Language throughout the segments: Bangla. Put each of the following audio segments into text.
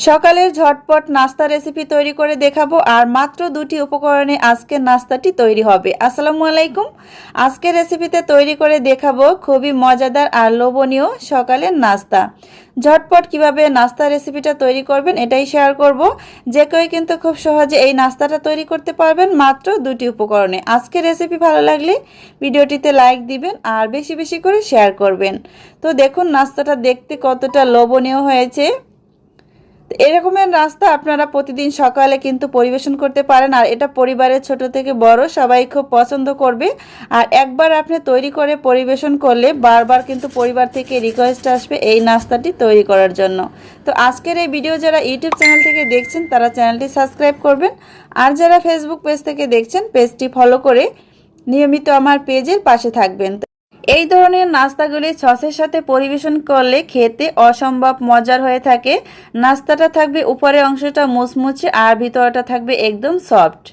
সকালের ঝটপট নাস্তা রেসিপি তৈরি করে দেখাবো, আর মাত্র দুটি উপকরণে আজকের নাস্তাটি তৈরি হবে। আসসালামু আলাইকুম। আজকের রেসিপিতে তৈরি করে দেখাবো খুবই মজাদার আর লোভনীয় সকালের নাস্তা। ঝটপট কীভাবে নাস্তা রেসিপিটা তৈরি করবেন এটাই শেয়ার করব। যে কেউ কিন্তু খুব সহজে এই নাস্তাটা তৈরি করতে পারবেন মাত্র দুটি উপকরণে। আজকের রেসিপি ভালো লাগলে ভিডিওটিতে লাইক দিবেন আর বেশি বেশি করে শেয়ার করবেন। তো দেখুন, নাস্তাটা দেখতে কতটা লোভনীয় হয়েছে। এরকমের নাস্তা আপনারা প্রতিদিন সকালে কিন্তু পরিবেশন করতে পারেন, আর এটা পরিবারের ছোট থেকে বড়, সবাই খুব পছন্দ করবে। আর একবার আপনি তৈরি করে পরিবেশন করলে বারবার কিন্তু পরিবার থেকে রিকোয়েস্ট আসবে এই নাস্তাটি তৈরি করার জন্য। তো আজকের এই ভিডিও যারা ইউটিউব চ্যানেল থেকে দেখছেন, তারা চ্যানেলটি সাবস্ক্রাইব করবেন। আর যারা ফেসবুক পেজ থেকে দেখছেন পেজটি ফলো করে নিয়মিত আমার পেজের পাশে থাকবেন। এই ধরনের নাস্তাগুলি সসের সাথে পরিবেশন করলে খেতে অসম্ভব মজার হয়ে থাকে। নাস্তাটা থাকবে উপরের অংশটা মুচমুচে আর ভিতরটা থাকবে একদম সফট।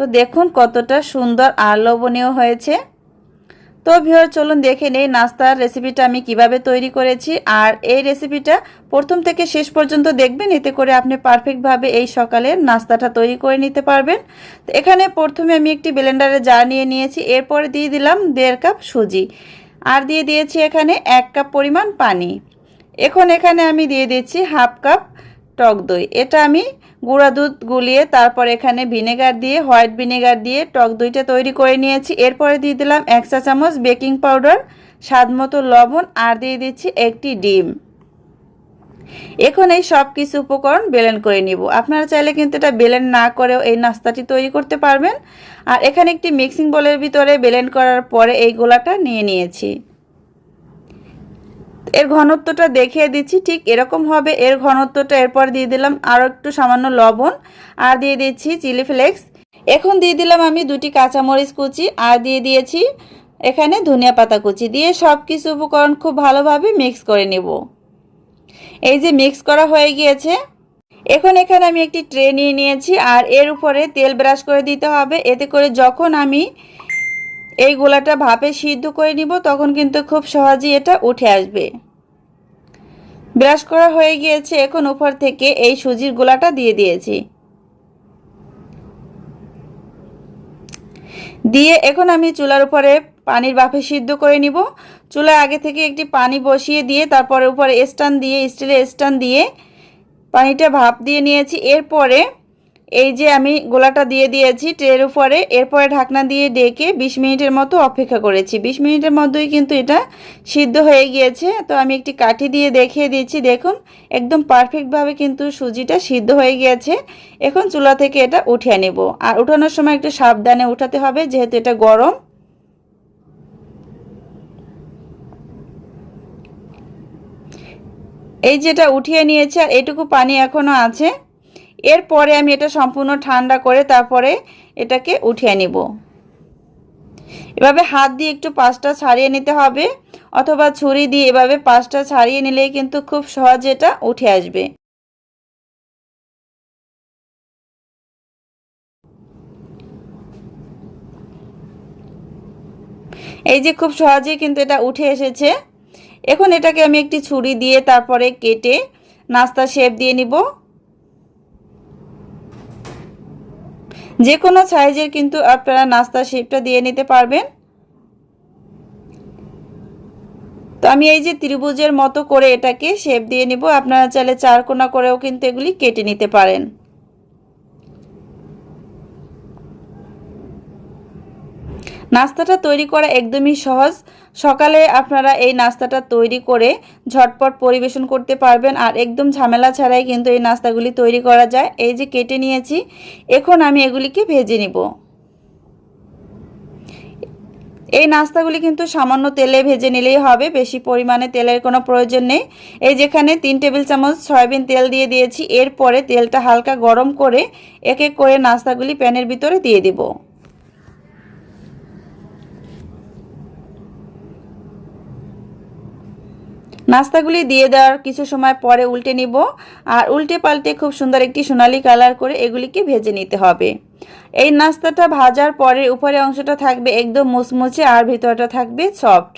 তো দেখুন কতটা সুন্দর আর লোভনীয় হয়েছে। তো ভিওর চলুন দেখে নেই নাস্তার রেসিপিটা আমি কীভাবে তৈরি করেছি। আর এই রেসিপিটা প্রথম থেকে শেষ পর্যন্ত দেখবেন, এতে করে আপনি পারফেক্টভাবে এই সকালের নাস্তাটা তৈরি করে নিতে পারবেন। তো এখানে প্রথমে আমি একটি ব্লেন্ডারে জার নিয়ে নিয়েছি, এরপরে দিয়ে দিলাম দেড় কাপ সুজি। আর দিয়ে দিয়েছি এখানে এক কাপ পরিমাণ পানি। এখন এখানে আমি দিয়ে দিচ্ছি হাফ কাপ টক দই। এটা আমি গুঁড়া দুধ গুলিয়ে তারপর এখানে ভিনেগার দিয়ে, হোয়াইট ভিনেগার দিয়ে টক দইটা তৈরি করে নিয়েছি। এরপরে দিয়ে দিলাম এক চা চামচ বেকিং পাউডার, স্বাদ মতো লবণ, আর দিয়ে দিচ্ছি একটি ডিম। এখন এই সব কিছু উপকরণ বেলেন করে নিব। আপনারা চাইলে কিন্তু এটা বেলেন না করেও এই নাস্তাটি তৈরি করতে পারবেন। আর এখানে একটি মিক্সিং বোলের ভিতরে বেলেন করার পরে এই গোলাটা নিয়ে নিয়েছি। এর ঘনত্বটা দেখিয়ে দিচ্ছি, ঠিক এরকম হবে। এর ঘনত্বটা এরপর দিয়ে দিলাম আরও একটু সামান্য লবণ আর দিয়ে দিচ্ছি চিলি ফ্লেক্স। এখন দিয়ে দিলাম আমি দুটি কাঁচামরিচ কুচি আর দিয়ে দিয়েছি এখানে ধনিয়া পাতা কুচি দিয়ে সব কিছু উপকরণ খুব ভালোভাবে মিক্স করে নেব। এই যে মিক্স করা হয়ে গিয়েছে, এখন এখানে আমি একটি ট্রে নিয়ে নিয়েছি আর এর উপরে তেল ব্রাশ করে দিতে হবে। এতে করে যখন আমি এই গোলাটা ভাপে সিদ্ধ করে নিব, তখন কিন্তু খুব সহজেই এটা উঠে আসবে। ব্রাশ করা হয়ে গিয়েছে, এখন উপর থেকে এই সুজির গোলাটা দিয়ে দিয়েছি। দিয়ে এখন আমি চুলার উপরে পানির বাফে সিদ্ধ করে নিব। চুলায় আগে থেকে একটি পানি বসিয়ে দিয়ে, তারপরে উপরে স্ট্যান্ড দিয়ে, স্টিলের স্ট্যান্ড দিয়ে পানিটা ভাপ দিয়ে নিয়েছি। এরপরে এই যে আমি গোলাটা দিয়ে দিয়েছি ট্রের উপরে, এরপরে ঢাকনা দিয়ে ডেকে বিশ মিনিটের মতো অপেক্ষা করেছি। বিশ মিনিটের মধ্যেই কিন্তু এটা সিদ্ধ হয়ে গিয়েছে। তো আমি একটি কাঠি দিয়ে দেখিয়ে দিয়েছি দেখুন, একদম পারফেক্টভাবে কিন্তু সুজিটা সিদ্ধ হয়ে গিয়েছে। এখন চুলা থেকে এটা উঠিয়ে নেব। আর উঠানোর সময় একটু সাবধানে উঠাতে হবে, যেহেতু এটা গরম। এই যেটা উঠিয়ে নিয়েছে, আর এটুকু পানি এখনও আছে। এরপরে আমি এটা সম্পূর্ণ ঠান্ডা করে তারপরে এটাকে উঠিয়ে নিব। এভাবে হাত দিয়ে একটু পাঁচটা ছাড়িয়ে নিতে হবে, অথবা ছুরি দিয়ে এভাবে পাঁচটা ছাড়িয়ে নিলেই কিন্তু খুব সহজে এটা উঠে আসবে। এই যে খুব সহজেই কিন্তু এটা উঠে এসেছে। এখন এটাকে আমি একটি ছুরি দিয়ে তারপরে কেটে নাস্তা শেপ দিয়ে নিব। যে কোনো সাইজের কিন্তু আপনারা নাস্তা শেপটা দিয়ে নিতে পারবেন। তো আমি এই যে ত্রিভুজের মতো করে এটাকে শেপ দিয়ে নিব। আপনারা চাইলে চারকোনা করেও কিন্তু এগুলি কেটে নিতে পারেন। নাস্তাটা তৈরি করা একদমই সহজ। সকালে আপনারা এই নাস্তাটা তৈরি করে ঝটপট পরিবেশন করতে পারবেন আর একদম ঝামেলা ছাড়াই কিন্তু এই নাস্তাগুলি তৈরি করা যায়। এই যে কেটে নিয়েছি, এখন আমি এগুলিকে ভেজে নিব। এই নাস্তাগুলি কিন্তু সামান্য তেলে ভেজে নিলেই হবে, বেশি পরিমাণে তেলের কোনো প্রয়োজন নেই। এই যেখানে তিন টেবিল চামচ সয়াবিন তেল দিয়ে দিয়েছি, এরপরে তেলটা হালকা গরম করে এক এক করে নাস্তাগুলি প্যানের ভিতরে দিয়ে দেবো। নাস্তাগুলি দিয়ে দেওয়ার কিছু সময় পরে উল্টে নিব। আর উল্টে পাল্টে খুব সুন্দর একটি সোনালি কালার করে এগুলিকে ভেজে নিতে হবে। এই নাস্তাটা ভাজার পরে উপরে অংশটা থাকবে একদম মুচমুচে আর ভিতরটা থাকবে সফট।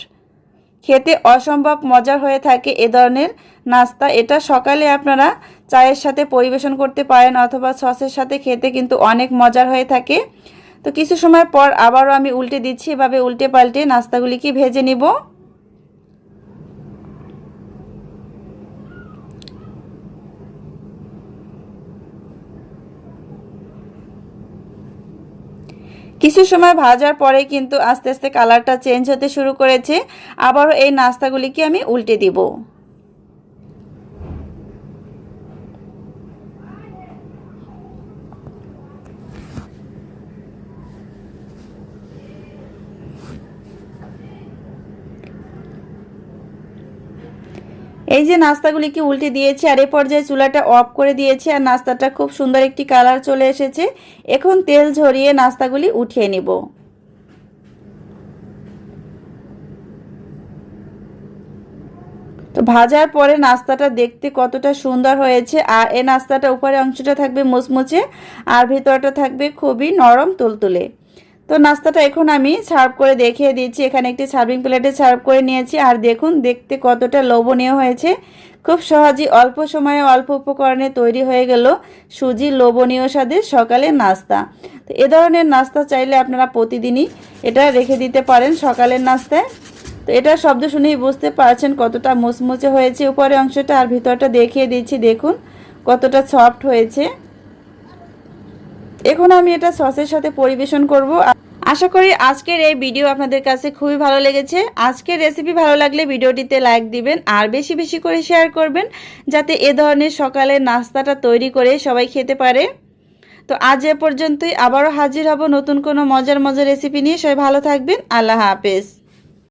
খেতে অসম্ভব মজার হয়ে থাকে এ ধরনের নাস্তা। এটা সকালে আপনারা চায়ের সাথে পরিবেশন করতে পারেন অথবা সসের সাথে খেতে কিন্তু অনেক মজার হয়ে থাকে। তো কিছু সময় পর আবারও আমি উল্টে দিচ্ছি, এভাবে উল্টে পাল্টে নাস্তাগুলিকে ভেজে নিব। কিছু সময় ভাজার পরে কিন্তু আস্তে আস্তে কালারটা চেঞ্জ হতে শুরু করেছে। আবারও এই নাস্তাগুলিকে আমি উল্টে দিব। এই যে নাস্তাগুলিকে উল্টে দিয়েছি, আর এ পর্যায়ে চুলাটা অফ করে দিয়েছি, আর নাস্তাটা খুব সুন্দর একটি কালার চলে এসেছে, এখন তেল ঝরিয়ে নাস্তাগুলি উঠিয়ে নিব। তো ভাজার পরে নাস্তাটা দেখতে কতটা সুন্দর হয়েছে, আর এই নাস্তাটা উপরে অংশটা থাকবে মুচমুচে, আর ভেতরটা থাকবে খুবই নরম তুলতুলে। তো নাস্তাটা এখন আমি সার্ভ করে দেখিয়ে দিচ্ছি। এখানে একটি সার্ভিং প্লেটে সার্ভ করে নিয়েছি। আর দেখুন, দেখতে কতটা লোভনীয় হয়েছে। খুব সহজেই অল্প সময়ে অল্প উপকরণে তৈরি হয়ে গেল সুজি লোভনীয় স্বাদের সকালের নাস্তা। তো এ ধরনের নাস্তা চাইলে আপনারা প্রতিদিনই এটা রেখে দিতে পারেন সকালের নাস্তায়। তো এটা শব্দ শুনেই বুঝতে পারছেন কতটা মুচমুচে হয়েছে। উপরে অংশটা আর ভিতরটা দেখিয়ে দিচ্ছি। দেখুন, কতটা সফট হয়েছে। এখন আমি এটা সসের সাথে পরিবেশন করব। আশা করি আজকের এই ভিডিও আপনাদের কাছে খুবই ভালো লেগেছে। আজকের রেসিপি ভালো লাগলে ভিডিওটিতে লাইক দিবেন আর বেশি বেশি করে শেয়ার করবেন যাতে এ ধরনের সকালে নাস্তাটা তৈরি করে সবাই খেতে পারে। তো আজ এ পর্যন্তই আবারও হাজির হব নতুন কোনো মজার মজার রেসিপি নিয়ে। সবাই ভালো থাকবেন। আল্লাহ হাফেজ।